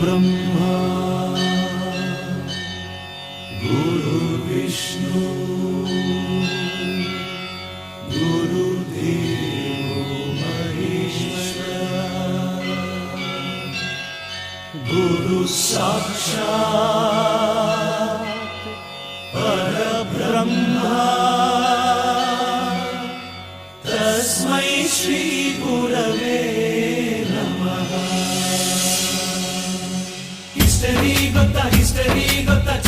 ब्रह्मा गुरुविष्णु गुरुदेव हरिष्ण गुरु साक्षा तस्मै श्रीपुरवे ಗೊತ್ತಾ ಹಿಸ್ಟರಿ ಗೊತ್ತಾ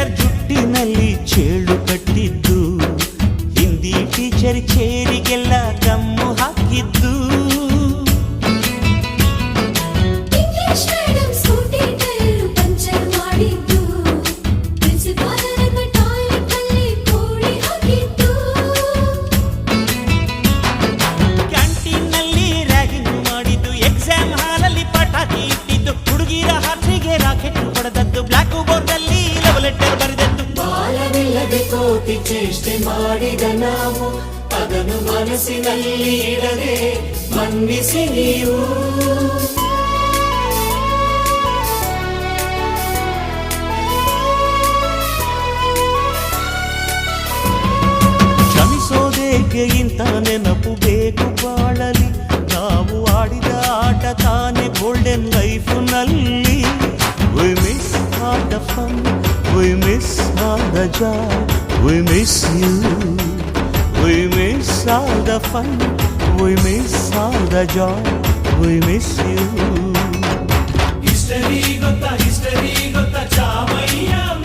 ಲೆಕ್ಚರರ್ ಜುಟ್ಟಿನಲ್ಲಿ ಚೇಳು ಕಟ್ಟಿದ್ದು. ಹಿಂದಿ ಟೀಚರ್ ಚೇರಿಗೆಲ್ಲ ಕಮ್ಮು ಹಾಕಿದ್ದು. ಇಂಗ್ಲಿಷ್ ಮಾಡಿದ ನಾವು ಅದನ್ನು ಮನಸ್ಸಿನಲ್ಲಿ ಇಡದೆ ಮನ್ನಿಸಿ ನೀವು ಕ್ಷಮಿಸೋದೇಕೆ ಇಂಥ ನೆನಪು ಬೇಕು ಬಾಳಲಿ ನಾವು ಆಡಿದ ಆಟ ತಾನೆ ಗೋಲ್ಡನ್ ಲೈಫ್ ನಲ್ಲಿ we miss all the fun we miss all the We miss you. We miss all the fun. We miss all the joy. We miss you. History gotta, history gotta, chamaya.